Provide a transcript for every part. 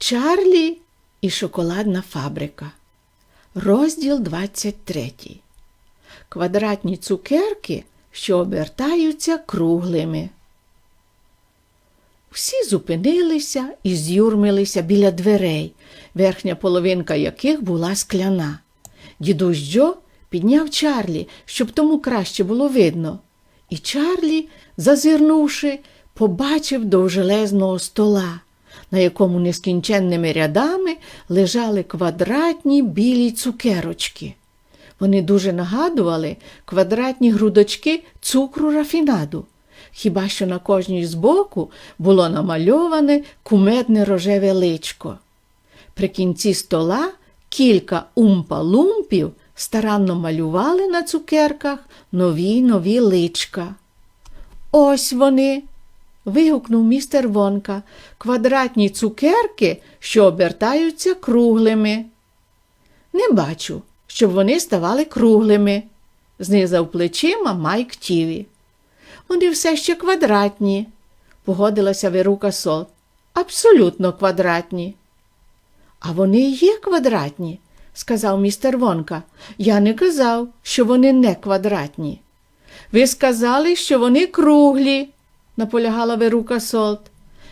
Чарлі і шоколадна фабрика. Розділ 23. Квадратні цукерки, що обертаються круглими. Всі зупинилися і з'юрмилися біля дверей, верхня половинка яких була скляна. Дідусь Джо підняв Чарлі, щоб тому краще було видно. І Чарлі, зазирнувши, побачив довжелезного стола, на якому нескінченними рядами лежали квадратні білі цукерочки. Вони дуже нагадували квадратні грудочки цукру рафінаду. Хіба що на кожній збоку було намальоване кумедне рожеве личко. При кінці стола кілька умпа-лумпів старанно малювали на цукерках нові нові личка. Ось вони. Вигукнув містер Вонка, квадратні цукерки, що обертаються круглими. Не бачу, щоб вони ставали круглими, знизав плечима Майк Тіві. Вони все ще квадратні, погодилася Верука Сол. Абсолютно квадратні. А вони є квадратні, сказав містер Вонка. Я не казав, що вони не квадратні. Ви сказали, що вони круглі, наполягала Верука Солт.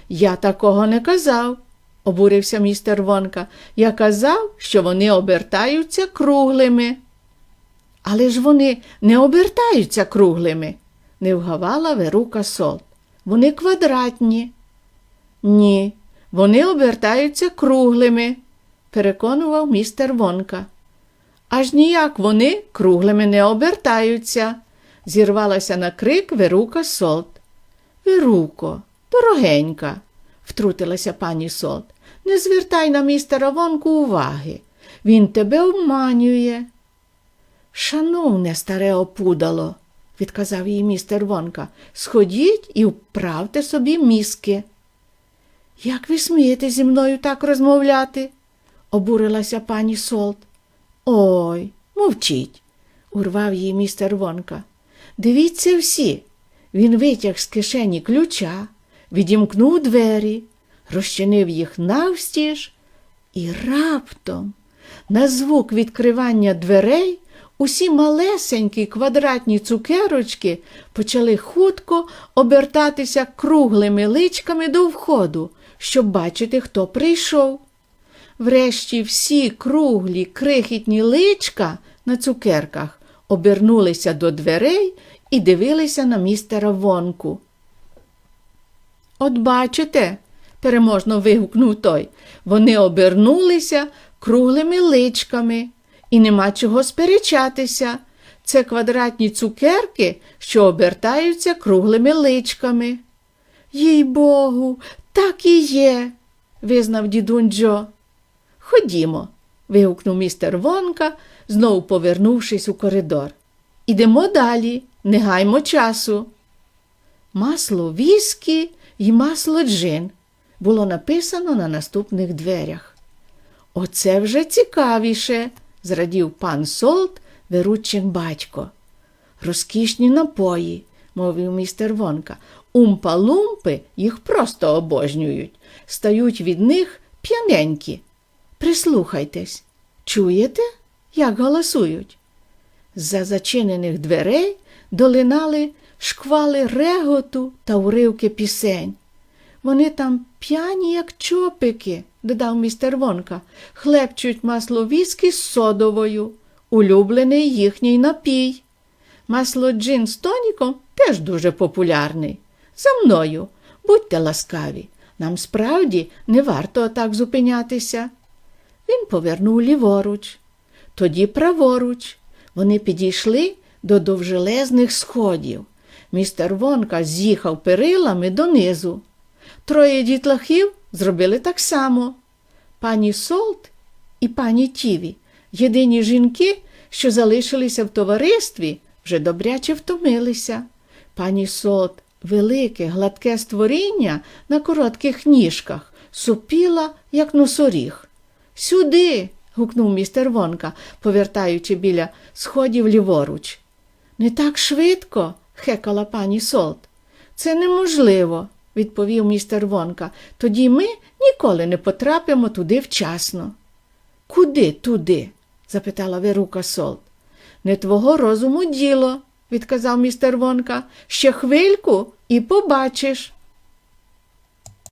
Я такого не казав, обурився містер Вонка. Я казав, що вони обертаються круглими. Але ж вони не обертаються круглими, не вгавала Верука Солт. Вони квадратні. Ні, вони обертаються круглими, переконував містер Вонка. Аж ніяк вони круглими не обертаються, зірвалася на крик Верука Солт. Веруко, дорогенька, втрутилася пані Солт, не звертай на містера Вонку уваги. Він тебе обманює. Шановне старе опудало, відказав їй містер Вонка, сходіть і вправте собі мізки. Як ви смієте зі мною так розмовляти? обурилася пані Солт. Ой, мовчіть, урвав її містер Вонка. Дивіться всі. Він витяг з кишені ключа, відімкнув двері, розчинив їх навстіж, і раптом, на звук відкривання дверей, усі малесенькі квадратні цукерочки почали хутко обертатися круглими личками до входу, щоб бачити, хто прийшов. Врешті всі круглі крихітні личка на цукерках обернулися до дверей і дивилися на містера Вонку. От бачите, переможно вигукнув той, вони обернулися круглими личками, і нема чого сперечатися. Це квадратні цукерки, що обертаються круглими личками. Їй богу, так і є, визнав дідунь Джо. Ходімо, вигукнув містер Вонка, знову повернувшись у коридор. Ідемо далі, не гаймо часу. Масло віскі і масло джин було написано на наступних дверях. Оце вже цікавіше, зрадів пан Солт, Веручин батько. Розкішні напої, мовив містер Вонка. Умпа-лумпи їх просто обожнюють, стають від них п'яненькі. Прислухайтесь, чуєте, як голосують? З-за зачинених дверей долинали шквали реготу та уривки пісень. Вони там п'яні, як чопики, додав містер Вонка, хлебчуть масло віскі з содовою, улюблений їхній напій. Масло джин з тоніком теж дуже популярний. За мною, будьте ласкаві, нам справді не варто отак зупинятися. Він повернув ліворуч, тоді праворуч. Вони підійшли до довжелезних сходів. Містер Вонка з'їхав перилами донизу. Троє дітлахів зробили так само. Пані Солт і пані Тіві, єдині жінки, що залишилися в товаристві, вже добряче втомилися. Пані Солт, велике, гладке створіння на коротких ніжках, супіла, як носоріг. Сюди. Гукнув містер Вонка, повертаючи біля сходів ліворуч. Не так швидко, хекала пані Солт. Це неможливо. відповів містер Вонка. Тоді ми ніколи не потрапимо туди вчасно. Куди туди? запитала Верука Солт. Не твого розуму діло, відказав містер Вонка. Ще хвильку і побачиш.